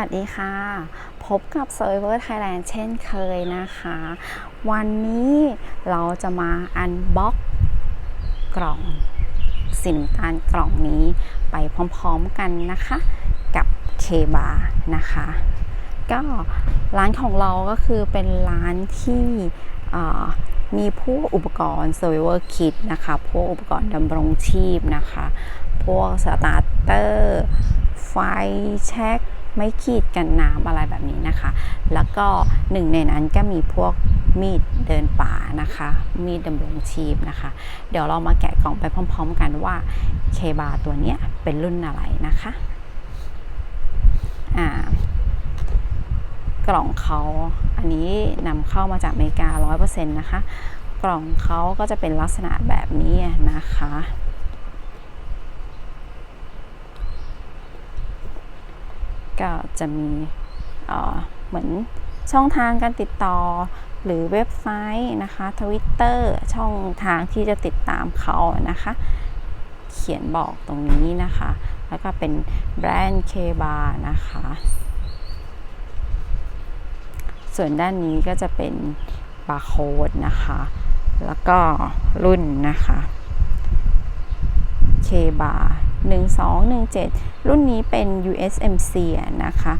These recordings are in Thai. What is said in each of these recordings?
วัสดีค่ะ พบกับ s u r v i v o r Thailand เช่นเคยนะคะ วันนี้เราจะมาอันบ็อกกล่องสินตาลกล่องนี้ไปพร้อมๆกันนะคะ กับเคบานะคะ ก็ร้านของเราก็คือเป็นร้านที่มีพวกอุปกรณ์ Survivor Kit นะคะ พวกอุปกรณ์ดำรงชีพนะคะ พวกสตาร์เตอร์ไฟแช็ค ไม่ขีดกันน้ำอะไรแบบนี้นะคะ แล้วก็หนึ่งในนั้นก็มีพวกมีดเดินป่านะคะ มีดดำรงชีพนะคะ เดี๋ยวเรามาแกะกล่องไปพร้อม ๆ กันว่าเคบาตัวเนี้ยเป็นรุ่นอะไรนะคะอ่ากล่องเขาอันนี้นำเข้ามาจากอเมริกา 100%นะคะ กล่องเขาก็จะเป็นลักษณะแบบนี้นะคะ ก็จะมีเหมือนช่องทางการติดต่อหรือเว็บไซต์นะคะทวิตเตอร์ช่องทางที่จะติดตามเขานะคะ เขียนบอกตรงนี้นะคะ แล้วก็เป็นแบรนด์เคบานะคะ ส่วนด้านนี้ก็จะเป็นบาร์โค้ดนะคะ แล้วก็รุ่นนะคะเคบา 1217 รุ่นนี้เป็น USMC นะคะ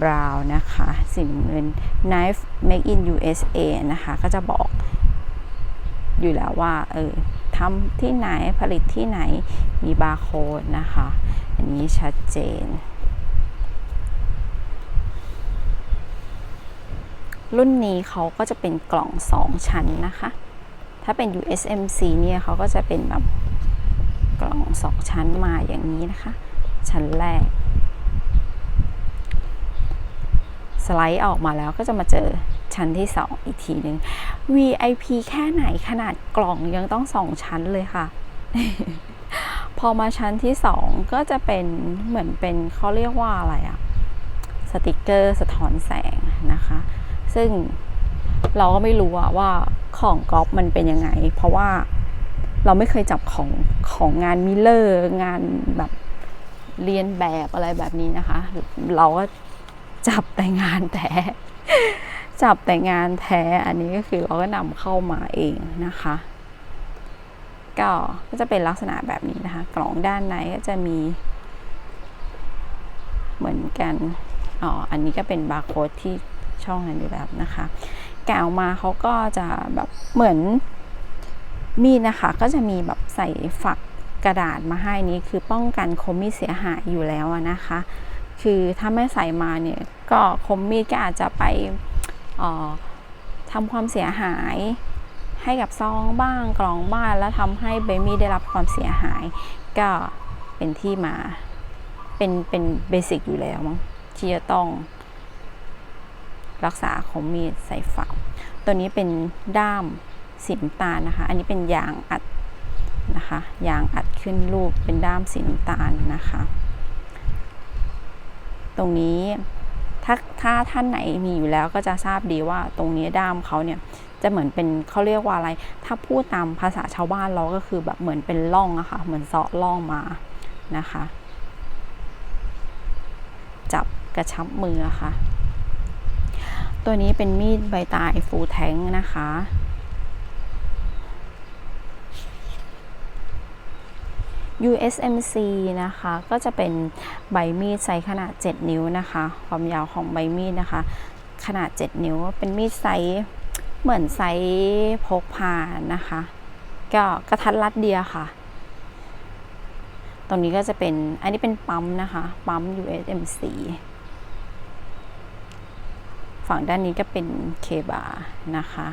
บราวนะคะสีน้ำเงิน Knife Make in USA นะคะก็จะบอกอยู่แล้วว่าเออทำที่ไหนผลิตที่ไหนมีบาร์โค้ดนะคะ อันนี้ชัดเจน รุ่นนี้เขาก็จะเป็นกล่อง 2 ชั้นนะคะ ถ้าเป็น USMC เนี่ยเขาก็จะเป็นแบบ กล่อง2ชั้นมาอย่างนี้นะคะ ชั้นแรก สไลด์ออกมาแล้วก็จะมาเจอชั้นที่ 2 อีกทีหนึ่ง VIP แค่ไหนขนาดกล่องยังต้อง2ชั้นเลยค่ะ พอมาชั้นที่ 2 ก็จะเป็นเหมือนเป็นเขาเรียกว่าอะไรอะสติกเกอร์สะท้อนแสงนะคะ ซึ่งเราก็ไม่รู้ว่าของก๊อฟมันเป็นยังไง เพราะว่า เราไม่เคยจับของของงานมิลเลอร์ งานแบบเรียนแบบอะไรแบบนี้นะคะ เราก็จับแต่งานแท้จับแต่งานแท้อันนี้ก็คือเราก็นำเข้ามาเองนะคะ ก็ก็จะเป็นลักษณะแบบนี้นะคะ กล่องด้านในก็จะมี เหมือนกันอ๋ออันนี้ก็เป็นบาร์โค้ดที่ช่องนั้นอยู่แล้วนะคะ แกะออกมาเขาก็จะแบบเหมือน มีดนะคะก็จะมีแบบใส่ฝักกระดาษมาให้นี้คือป้องกันคมมีดเสียหายอยู่แล้วนะคะ คือถ้าไม่ใส่มาเนี่ยก็คมมีดก็อาจจะไปทำความเสียหายให้กับซองบ้างกล่องบ้านแล้วทำให้เบมี่ได้รับความเสียหาย ก็เป็นที่มาเป็นเป็นเบสิกอยู่แล้วมั้งที่จะต้องรักษาคมมีดใส่ฝัก ตัวนี้เป็นด้าม สีน้ำตาลนะคะ อันนี้เป็นยางอัดนะคะยางอัดขึ้นรูปเป็นด้ามสีน้ำตาลนะคะ ตรงนี้ถ้าถ้าท่านไหนมีอยู่แล้วก็จะทราบดีว่าตรงนี้ด้ามเขาเนี่ยจะเหมือนเป็นเขาเรียกว่าอะไร ถ้าพูดตามภาษาชาวบ้านเราก็คือแบบเหมือนเป็นล่องอะคะ่ะเหมือนเซาะล่องมานะคะ จับกระชับมือค่ะ ตัวนี้เป็นมีดใบตายฟูแทงนะคะ USMC นะคะ ก็จะเป็นใบมีดไซส์ขนาด 7 นิ้วนะคะ ความยาวของใบมีดนะคะ ขนาด 7 นิ้ว เป็นมีดไซส์เหมือนไซส์พกพานะคะ ก็กระทัดรัดเดียค่ะ ตรงนี้ก็จะเป็น อันนี้เป็นปั๊มนะคะ ปั๊ม USMC ฝั่งด้านนี้ก็เป็นเคบานะคะ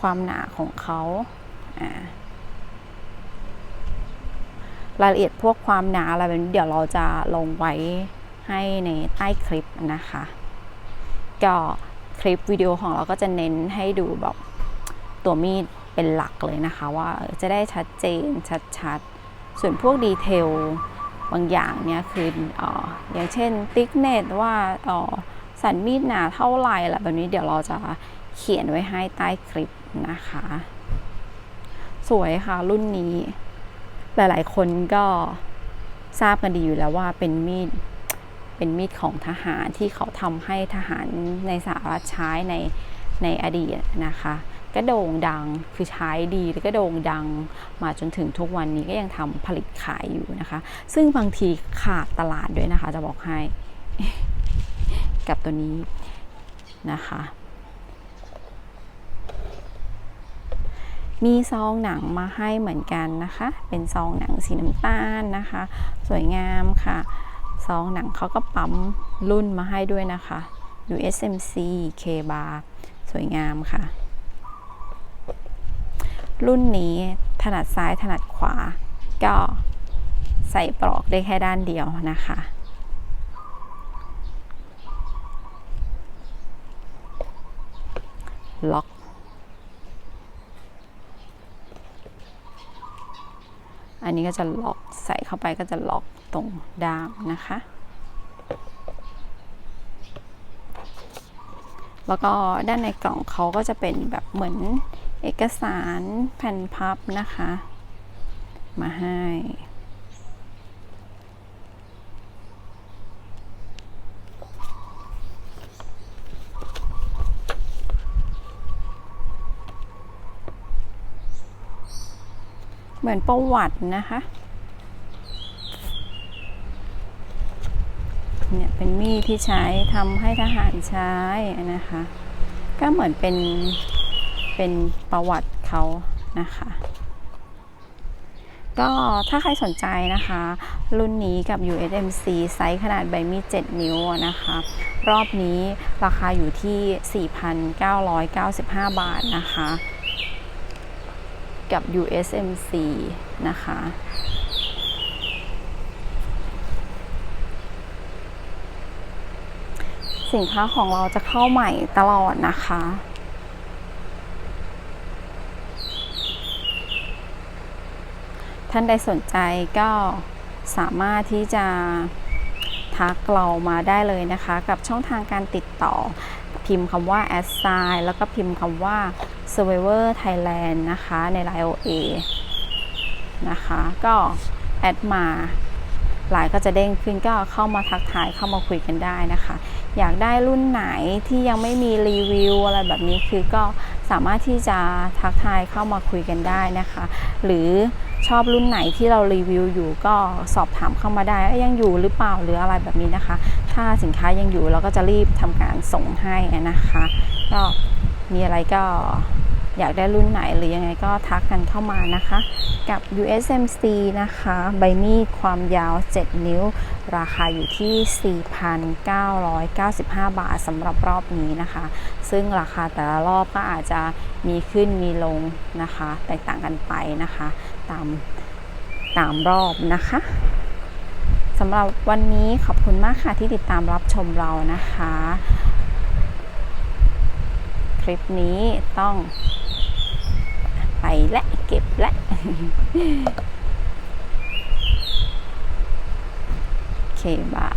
ความหนาของเขาอ่า รายละเอียดพวกความหนาอะไรแบบนี้เดี๋ยวเราจะลงไว้ให้ในใต้คลิปนะคะ ก็คลิปวิดีโอของเราก็จะเน้นให้ดูแบบตัวมีดเป็นหลักเลยนะคะ ว่าจะได้ชัดเจนชัดๆ ส่วนพวกดีเทลบางอย่างเนี่ยคือออย่างเช่นติ๊กเน็ตว่าสันมีดหนาเท่าไหร่อะไรแบบนี้เดี๋ยวเราจะเขียนไว้ให้ใต้คลิปนะคะ สวยค่ะรุ่นนี้ หลาย ๆ คนก็ทราบกันดีอยู่แล้วว่าเป็นมีดเป็นมีดของทหารที่เขาทำให้ทหารในสหรัฐใช้ในในอดีตนะคะ ก็โด่งดังคือใช้ดีแล้วก็โด่งดังมาจนถึงทุกวันนี้ก็ยังทำผลิตขายอยู่นะคะ ซึ่งบางทีขาดตลาดด้วยนะคะ จะบอกให้กับตัวนี้นะคะ มีซองหนังมาให้เหมือนกันนะคะ เป็นซองหนังสีน้ำตาลนะคะ สวยงามค่ะซองหนังเขาก็ปั๊มรุ่นมาให้ด้วยนะคะ USMC K bar สวยงามค่ะ รุ่นนี้ถนัดซ้ายถนัดขวา ก็ใส่ปลอกได้แค่ด้านเดียวนะคะล็อก อันนี้ก็จะล็อกใส่เข้าไปก็จะล็อกตรงด้ามนะคะ แล้วก็ด้านในกล่องเขาก็จะเป็นแบบเหมือนเอกสารแผ่นพับนะคะ มาให้ มือนประวัตินะคะ เนี่ยเป็นมีดที่ใช้ทำให้ทหารใช้นะคะ ก็เหมือนเป็นเป็นประวัติเขานะคะก็ถ้าใครสนใจนะคะ รุ่นนี้กับ USMC ไซส์ขนาดใบมีด 7 นิ้วนะคะ รอบนี้ราคาอยู่ที่ 4,995 บาทนะคะ กับ USMC นะคะ สินค้าของเราจะเข้าใหม่ตลอดนะคะท่านใดสนใจก็สามารถที่จะทักเรามาได้เลยนะคะ กับช่องทางการติดต่อ พิมพ์คำว่า a s s i g n แล้วก็พิมพ์คำว่า Survivor Thailand นะคะใน Line OA นะคะก็แอดมาไลน์ก็จะเด้งขึ้นก็เข้ามาทักทายเข้ามาคุยกันได้นะคะ อยากได้รุ่นไหนที่ยังไม่มีรีวิวอะไรแบบนี้คือก็สามารถที่จะทักทายเข้ามาคุยกันได้นะคะ หรือชอบรุ่นไหนที่เรารีวิวอยู่ก็สอบถามเข้ามาได้ยยังอยู่หรือเปล่าหรืออะไรแบบนี้นะคะ ถ้าสินค้ายังอยู่เราก็จะรีบทำการส่งให้นะคะ ก็มีอะไรก็ อยากได้รุ่นไหนหรือยังไงก็ทักกันเข้ามานะคะ กับ USMC นะคะ ใบมีดความยาว 7 นิ้ว ราคาอยู่ที่ 4,995 บาทสำหรับรอบนี้นะคะ ซึ่งราคาแต่ละรอบก็อาจจะมีขึ้นมีลงนะคะ แตกต่างกันไปนะคะ ตามตามรอบนะคะสำหรับวันนี้ขอบคุณมากค่ะที่ติดตามรับชมเรานะคะ คลิปนี้ต้อง และเก็บและเคบา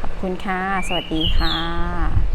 ขอบคุณค่ะ สวัสดีค่ะ